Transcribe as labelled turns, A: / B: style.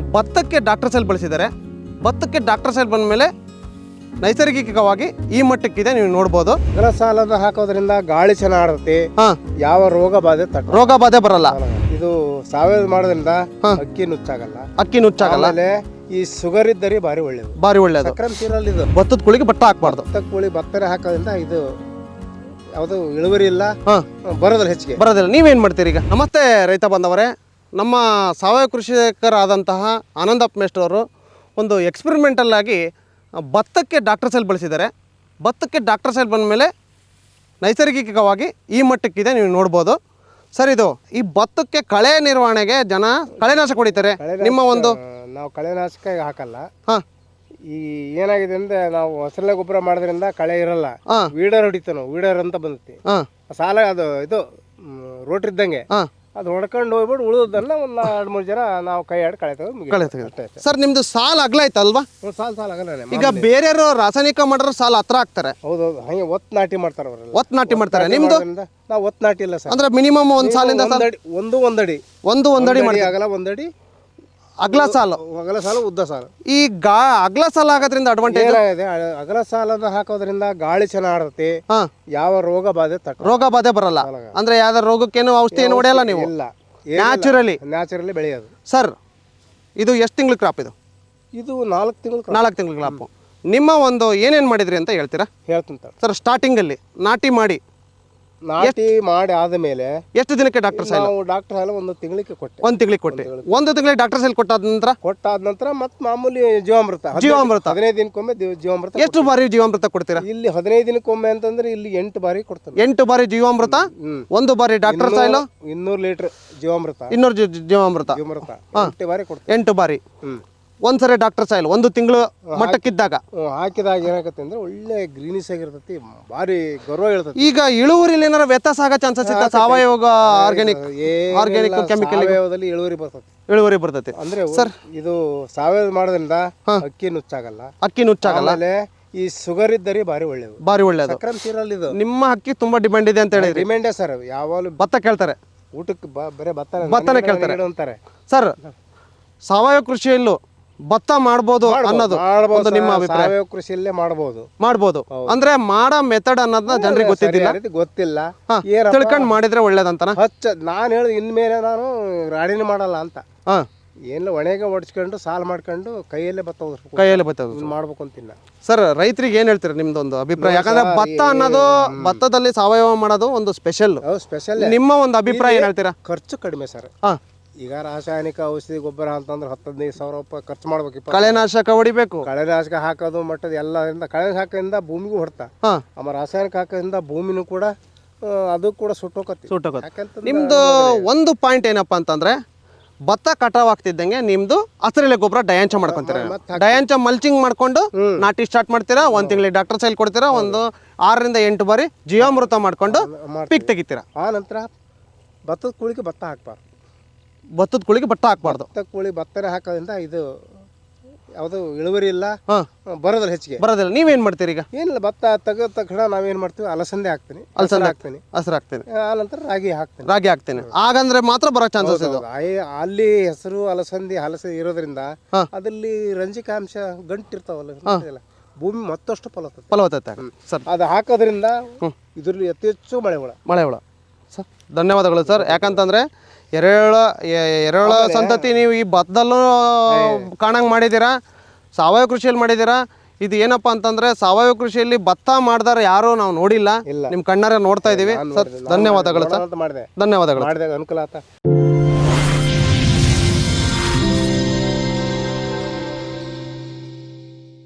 A: ಭತ್ತಕ್ಕೆ doctor cell ಬಳಸಿದ್ದಾರೆ. ಭತ್ತಕ್ಕೆ ಡಾಕ್ಟರ್ ಸೆಲ್ ಬಂದ ಮೇಲೆ ನೈಸರ್ಗಿಕವಾಗಿ ಈ ಮಟ್ಟಕ್ಕಿದೆ ನೀವು ನೋಡ್ಬೋದು.
B: ಘನ ಸಾಲದ ಹಾಕೋದ್ರಿಂದ ಗಾಳಿ ಚೆನ್ನಾಗಿ
A: ಹಾಂ.
B: ಯಾವ ರೋಗ ಬಾಧೆ
A: ರೋಗ ಬಾಧೆ ಬರಲ್ಲ.
B: ಇದು ಸಾವಯವ ಮಾಡೋದ್ರಿಂದ ಅಕ್ಕಿ ನುಚ್ಚಾಗಲ್ಲ.
A: ಅಕ್ಕಿ ನುಚ್ಚಾಗಲ್ಲ.
B: ಈ ಶುಗರ್ ಇದ್ದರೆ ಬಾರಿ ಒಳ್ಳೇದು.
A: ಬಾರಿ ಒಳ್ಳೇದು.
B: ಇದು.
A: ಭತ್ತದ ಕುಳಿಗೆ ಬಟ್ಟ ಹಾಕಬಾರ್ದು.
B: ಭತ್ತ ಕೋಳಿ ಭತ್ತ ಹಾಕೋದ್ರಿಂದ ಇದು ಯಾವುದು ಇಳುವರಿ ಇಲ್ಲ. ಬರೋದಿಲ್ಲ ಹೆಚ್ಚಿಗೆ.
A: ಬರೋದಿಲ್ಲ. ನೀವೇನು ಮಾಡ್ತೀರಿ ಈಗ? ನಮಸ್ತೆ ರೈತ ಬಾಂಧವರೇ. ನಮ್ಮ ಸಾವಯವ ಕೃಷಿಕರಾದಂತಹ ಆನಂದಪ್ಪ ಮೇಷ್ಟ್ರವರು ಒಂದು ಎಕ್ಸ್ಪೆರಿಮೆಂಟಲ್ಲಾಗಿ ಭತ್ತಕ್ಕೆ ಡಾಕ್ಟರ್ ಸೆಲ್ ಬಳಸಿದ್ದಾರೆ. ಭತ್ತಕ್ಕೆ ಡಾಕ್ಟರ್ ಸೆಲ್ ಬಂದ ಮೇಲೆ ನೈಸರ್ಗಿಕವಾಗಿ ಈ ಮಟ್ಟಕ್ಕಿದೆ ನೀವು ನೋಡ್ಬೋದು. ಸರ್ ಇದು ಈ ಭತ್ತಕ್ಕೆ ಕಳೆ ನಿರ್ವಹಣೆಗೆ ಜನ ಕಳೆನಾಶಕ ಹೊಡಿತಾರೆ ನಿಮ್ಮ ಒಂದು
B: ನಾವು ಕಳೆನಾಶಕ ಹಾಕಲ್ಲ.
A: ಹಾಂ.
B: ಈ ಏನಾಗಿದೆ ಅಂದ್ರೆ ನಾವು ಹಸಿರಲೆ ಗೊಬ್ಬರ ಮಾಡೋದ್ರಿಂದ ಕಳೆ ಇರಲ್ಲ.
A: ಹಾಂ.
B: ವೀಡರ್ ಹೊಡಿತಾನು ವೀಡರ್ ಅಂತ ಬಂದೈತಿ
A: ಹಾಂ.
B: ಸಾಲ ಅದು ಇದು ರೋಟ್ರಿದ್ದಂಗೆ
A: ಹಾಂ.
B: ಅದು ಹೊಡ್ಕೊಂಡು ಹೋಗ್ಬಿಟ್ಟು ಉಳಿದನ್ನ ಒಂದು ಎರಡು ಮೂರು ಜನ ನಾವು ಕೈ ಆಡ್ ಕಳೆ ತೆಗೆದು
A: ಕಳೆ ತೆಗೆದು.
B: ಅಷ್ಟೇ ಅಷ್ಟೇ.
A: ಸರ್ ನಿಮ್ಮದು ಸಾಲ ಅಗ್ಲ ಆಯ್ತಲ್ವಾ
B: ಒಂದು ಸಾಲ ಸಾಲ ಆಗಲ್ಲ
A: ಈಗ ಬೇರೆಯವರು ರಾಸಾಯನಿಕ ಮಾಡಿರೋ ಸಾಲ ಹತ್ರ ಆಗ್ತಾರೆ
B: ಹೌದು ಹಂಗೆ ಒತ್ತು ನಾಟಿ ಮಾಡ್ತಾರೆ ಅವರೆಲ್ಲ.
A: ಒತ್ತು ನಾಟಿ ಮಾಡ್ತಾರೆ. ನಿಮ್ಮದು
B: ನಾವು ಒತ್ತು ನಾಟಿ ಇಲ್ಲ ಸರ್.
A: ಅಂದ್ರೆ ಮಿನಿಮಮ್ ಒಂದು ಸಾಲಿಂದ ಸಾಲ
B: ಒಂದಡಿ ಒಂದು ಒಂದಡಿ
A: ಒಂದು ಒಂದಡಿ ಮಾಡಿ
B: ಆಗಲ್ಲ ಒಂದಡಿ
A: ಅಗ್ಲ ಸಾಲು.
B: ಅಗಲ ಸಾಲು ಉದ್ದ ಸಾಲು.
A: ಈ ಗಾ ಅಗಲ ಸಾಲ ಆಗೋದ್ರಿಂದ ಅಡ್ವಾಂಟೇಜ್
B: ಏನಾಗಿದೆ ಅ- ಅಗಲ ಸಾಲದ ಹಾಕೋದ್ರಿಂದ ಗಾಳಿ ಚೆನ್ನಾಗಿರುತ್ತೆ.
A: ಹಾ.
B: ಯಾವ ರೋಗ ಬಾಧೆ ತಕ್ಕ
A: ರೋಗ ಬಾಧೆ ಬರಲ್ಲ. ಅಂದ್ರೆ ಯಾವ್ದಾರ ರೋಗಕ್ಕೇನು ಔಷಧಿ ಏನು ಹೊಡೆಯಲ್ಲ ನೀವು.
B: ಇಲ್ಲ.
A: ನ್ಯಾಚುರಲಿ
B: ನ್ಯಾಚುರಲಿ ಬೆಳೆಯೋದು.
A: ಸರ್ ಇದು ಎಷ್ಟು ತಿಂಗಳು ಕ್ರಾಪ್ ಇದು?
B: ಇದು ನಾಲ್ಕು ತಿಂಗಳು
A: ನಾಲ್ಕು ತಿಂಗಳು ಕ್ರಾಪು ನಿಮ್ಮ ಒಂದು ಏನೇನು ಮಾಡಿದ್ರಿ ಅಂತ ಹೇಳ್ತೀರಾ?
B: ಹೇಳ್ತೀನಿ.
A: ಸರ್. ಸ್ಟಾರ್ಟಿಂಗಲ್ಲಿ ನಾಟಿ ಮಾಡಿ
B: ನಾಟಿ ಮಾಡಿ ಆದಮೇಲೆ
A: ಎಷ್ಟು ದಿನಕ್ಕೆ ಡಾಕ್ಟರ್ ಸೈಲ್
B: ನಾವು ಡಾಕ್ಟರ್ ಹಾಲು ಒಂದು ತಿಂಗಳಿಗೆ ಕೊಟ್ಟೆ.
A: ಒಂದು ತಿಂಗಳಿಗೆ ಕೊಟ್ಟೆ. ಒಂದು ತಿಂಗಳಿಗೆ ಡಾಕ್ಟರ್ ಸೈಲ್ ಕೊಟ್ಟಾದ ನಂತರ?
B: ಕೊಟ್ಟಾದ ನಂತರ ಮತ್ತೆ ಮಾಮೂಲಿ ಜೀವಾಮೃತ.
A: ಜೀವಾಮೃತ.
B: ಹದಿನೈದು ದಿನಕ್ಕೊಮ್ಮೆ ಜೀವಾಮೃತ
A: ಎಷ್ಟು ಬಾರಿ ಜೀವಾಮೃತ ಕೊಡ್ತೀರಾ?
B: ಇಲ್ಲಿ ಹದಿನೈದು ದಿನಕ್ಕೊಮ್ಮೆ ಅಂತಂದ್ರೆ ಇಲ್ಲಿ ಎಂಟು ಬಾರಿ ಕೊಡ್ತಾರೆ
A: ಎಂಟು ಬಾರಿ ಜೀವಾಮೃತ ಒಂದು ಬಾರಿ ಡಾಕ್ಟರ್ ಸೈಲ್
B: ಇನ್ನೂರು ಲೀಟರ್ ಜೀವಾಮೃತ.
A: ಇನ್ನೂರು ಜೀವಾಮೃತ.
B: ಜೀವಾಮೃತ. ಎಂಟು ಬಾರಿ ಕೊಡ್ತಾರೆ
A: ಎಂಟು ಬಾರಿ.
B: ಹ್ಮ್.
A: ಒಂದ್ಸರಿ ಡಾಕ್ಟರ್ ಸಾಯಿಲ್ ಒಂದು ತಿಂಗಳು ಮಟ್ಟಕ್ಕಿದ್ದಾಗ.
B: ಹಾಕಿದಾಗ ಏನಾಗುತ್ತೆ ಅಂದ್ರೆ ಒಳ್ಳೆ ಗ್ರೀನಿಶ್ ಆಗಿರ್ತೈತಿ ಭಾರಿ ಗೌರವ ಇರ್ತೈತಿ.
A: ಈಗ ಇಳುವರಿಲಿ ಏನಾರ ವ್ಯತ್ಯಾಸ ಆಗೋ ಚಾನ್ಸಸ್ ಇತ್ತ ಸಾವಯವ ಆರ್ಗ್ಯಾನಿಕ್ ಆರ್ಗ್ಯಾನಿಕ್ ಕೆಮಿಕಲ್
B: ಸಾವಯವದಲ್ಲಿ ಇಳುವರಿ ಬರ್ತದೆ
A: ಇಳುವರಿ ಬರ್ತೈತಿ.
B: ಅಂದ್ರೆ ಸರ್. ಇದು ಸಾವಯವ ಮಾಡೋದ್ರಿಂದ ಅಕ್ಕಿ ನುಚ್ಚಾಗಲ್ಲ.
A: ಅಕ್ಕಿ ನುಚ್ಚಾಗಲ್ಲ.
B: ಈ ಶುಗರ್ ಇದ್ದರಿ ಭಾರಿ ಒಳ್ಳೇದು.
A: ಬಾರಿ ಒಳ್ಳೇದು.
B: ಸೀರಲ್ಲಿ ಇದು.
A: ನಿಮ್ಮ ಅಕ್ಕಿ ತುಂಬಾ ಡಿಮ್ಯಾಂಡ್ ಇದೆ ಅಂತ ಹೇಳಿದ್ರಿ.
B: ಡಿಮ್ಯಾಂಡ್ ಸರ್ ಯಾವಾಗಲೂ
A: ಭತ್ತ ಕೇಳ್ತಾರೆ.
B: ಊಟಕ್ಕೆ ಬರೇ ಭತ್ತ
A: ಭತ್ತನೇ ಕೇಳ್ತಾರೆ.
B: ಅಂತಾರೆ
A: ಸರ್ ಸಾವಯವ ಕೃಷಿಯಲ್ಲೂ ಭತ್ತ ಮಾಡಬಹುದು ಅನ್ನೋದು ಒಂದು ನಿಮ್ಮ ಅಭಿಪ್ರಾಯ.
B: ಸಾವಯವ ಕೃಷಿಯಲ್ಲೇ ಮಾಡಬಹುದು
A: ಮಾಡಬಹುದು ಅಂದ್ರೆ ಮಾಡೋ ಮೆಥಡ್ ಅನ್ನೋದನ್ನ ಜನರಿಗೆ ಗೊತ್ತಿದ್ದಿಲ್ಲ?
B: ಗೊತ್ತಿಲ್ಲ.
A: ತಿಳ್ಕೊಂಡು
B: ಏನಪ್ಪ?
A: ತಿಳ್ಕೊಂಡ್ ಮಾಡಿದ್ರೆ ಒಳ್ಳೇದಂತನ?
B: ಹಚ್ಚ ನಾನು ಹೇಳಿ ಇನ್ಮೇಲೆ ನಾನು ರಾಡಿನೇ ಮಾಡಲ್ಲ ಅಂತ.
A: ಹಾ.
B: ಏನಿಲ್ಲ ಒಣೆಗೆ ಹೊಡ್ಸ್ಕೊಂಡು ಸಾಲ್ ಮಾಡ್ಕೊಂಡು ಕೈಯಲ್ಲೇ ಭತ್ತ ಉದುರ್ಸ್ಬೇಕು
A: ಕೈಯಲ್ಲಿ
B: ಇದ್ನ ಮಾಡ್ಬೇಕು ಅಂತಿಲ್ಲ.
A: ಸರ್ ರೈತರಿಗೆ ಏನ್ ಹೇಳ್ತೀರಾ ನಿಮ್ದು ಒಂದು ಅಭಿಪ್ರಾಯ? ಯಾಕಂದ್ರೆ ಭತ್ತ ಅನ್ನೋದು ಭತ್ತದಲ್ಲಿ ಸಾವಯವ ಮಾಡೋದು ಒಂದು ಸ್ಪೆಷಲ್
B: ಸ್ಪೆಷಲ್
A: ನಿಮ್ಮ ಒಂದು ಅಭಿಪ್ರಾಯ ಏನ್ ಹೇಳ್ತೀರಾ?
B: ಖರ್ಚು ಕಡಿಮೆ ಸರ್.
A: ಹಾ.
B: ಈಗ ರಾಸಾಯನಿಕ ಔಷಧಿ ಗೊಬ್ಬರ ಅಂತಂದ್ರೆ ಹತ್ತು ಹದಿನೈದು ಸಾವಿರ ರೂಪಾಯಿ ಖರ್ಚು ಮಾಡ್ಬೇಕು
A: ಕಳೆನಾಶಕ ಹೊಡಿಬೇಕು?
B: ಕಳೆನಾಶಕ ಹಾಕೋದು ಮಟ್ಟದ ಕಳೆ ಕಳೆನಾಶಕದಿಂದ ಭೂಮಿಗೂ ಹೊಡ್ತಾ ಆಮ ರಾಸಾಯನಿಕ ಹಾಕೋದ್ರಿಂದ ಭೂಮಿನೂ ಕೂಡ ಅದು ಕೂಡ ಸುಟ್ಟೋಕತ್ತಿ
A: ಸುಟ್ಟೋಕತ್ತಿ
B: ನಿಮ್ಮದು
A: ನಿಮ್ದು ಒಂದು ಪಾಯಿಂಟ್ ಏನಪ್ಪಾ ಅಂತಂದ್ರೆ ಭತ್ತ ಕಟಾವ್ ಆಗ್ತಿದ್ದಂಗೆ ನಿಮ್ದು ಹಸಿರೆಲೆ ಗೊಬ್ಬರ ಡಯಾಂಚ ಮಾಡ್ಕೊಂತೀರ. ಡಯಾಂಚ ಮಲ್ಚಿಂಗ್ ಮಾಡ್ಕೊಂಡು ನಾಟಿ ಸ್ಟಾರ್ಟ್ ಮಾಡ್ತೀರಾ? ಒಂದ್ ತಿಂಗಳಿಗೆ ಡಾಕ್ಟರ್ ಸೈಲ್ ಕೊಡ್ತೀರಾ? ಒಂದು ಆರರಿಂದ ಎಂಟು ಬಾರಿ ಜೀವಾಮೃತ ಮಾಡ್ಕೊಂಡು ಪಿಕ್ ತೆಗಿತೀರಾ?
B: ಆ ನಂತರ ಭತ್ತದ ಕುಳಿಗೆ ಭತ್ತ ಹಾಕ್ಬಾರ್ದು.
A: ಭತ್ತದ ಕುಳಿಗೆ ಭತ್ತ ಹಾಕ್ಬಾರ್ದು.
B: ಭತ್ತ ಕೋಳಿ ಭತ್ತನ ಹಾಕೋದ್ರಿಂದ ಇದು ಯಾವುದು ಇಳುವರಿ ಇಲ್ಲ
A: ಹಾ.
B: ಬರೋದಿಲ್ಲ ಹೆಚ್ಚಿಗೆ.
A: ಬರೋದಿಲ್ಲ. ನೀವೇನ್ ಮಾಡ್ತೀರಿ ಈಗ?
B: ಏನಿಲ್ಲ ಭತ್ತ ತೆಗೆದ ತಕ್ಷಣ ನಾವೇನ್ ಮಾಡ್ತೀವಿ? ಅಲಸಂದೆ ಹಾಕ್ತೀನಿ.
A: ಅಲಸಂದೆ
B: ಹಾಕ್ತೀನಿ.
A: ಹಸ್ರು ಹಾಕ್ತೀನಿ.
B: ಆ ನಂತರ ರಾಗಿ ಹಾಕ್ತೀನಿ.
A: ರಾಗಿ ಹಾಕ್ತೀನಿ. ಹಾಗಂದ್ರೆ ಮಾತ್ರ ಬರೋ ಚಾನ್ಸಸ್ ಇದು.
B: ಆಯ್- ಅಲ್ಲಿ ಹೆಸರು ಅಲಸಂದಿ ಹಲಸೆ ಇರೋದ್ರಿಂದ. ಅದಲ್ಲಿ ರಂಜಿಕಾಂಶ ಗಂಟಿರ್ತಾವಲ್ಲ ಇರ್ತಾವಲ್ಲ ಭೂಮಿ ಮತ್ತಷ್ಟು ಫಲವತ್ತತೆ.
A: ಫಲವತ್ತತೆ. ಸರ್.
B: ಅದು ಹಾಕೋದ್ರಿಂದ ಇದ್ರಲ್ಲಿ ಅತಿ ಹೆಚ್ಚು ಮಳೆ ಹುಳ
A: ಮಳೆ ಹುಳ ಸರ್ ಧನ್ಯವಾದಗಳು ಸರ್. ಯಾಕಂತಂದ್ರೆ ಎರೆಹುಳ ಎರಳ ಎರೆಹುಳ ಸಂತತಿ ನೀವು ಈ ಭತ್ತದಲ್ಲೂ ಕಾಣಂಗೆ ಮಾಡಿದ್ದೀರಾ? ಸಾವಯವ ಕೃಷಿಯಲ್ಲಿ ಮಾಡಿದ್ದೀರಾ? ಇದು ಏನಪ್ಪಾ ಅಂತಂದ್ರೆ ಸಾವಯವ ಕೃಷಿಯಲ್ಲಿ ಭತ್ತ ಮಾಡ್ದಾರ ಯಾರು ನಾವು ನೋಡಿಲ್ಲ. ನಿಮ್ ಕಣ್ಣಾರೆ ನೋಡ್ತಾ ಇದೀವಿ. ಧನ್ಯವಾದಗಳು ಸರ್. ಧನ್ಯವಾದಗಳು
B: ಅನುಕೂಲ ಆತ.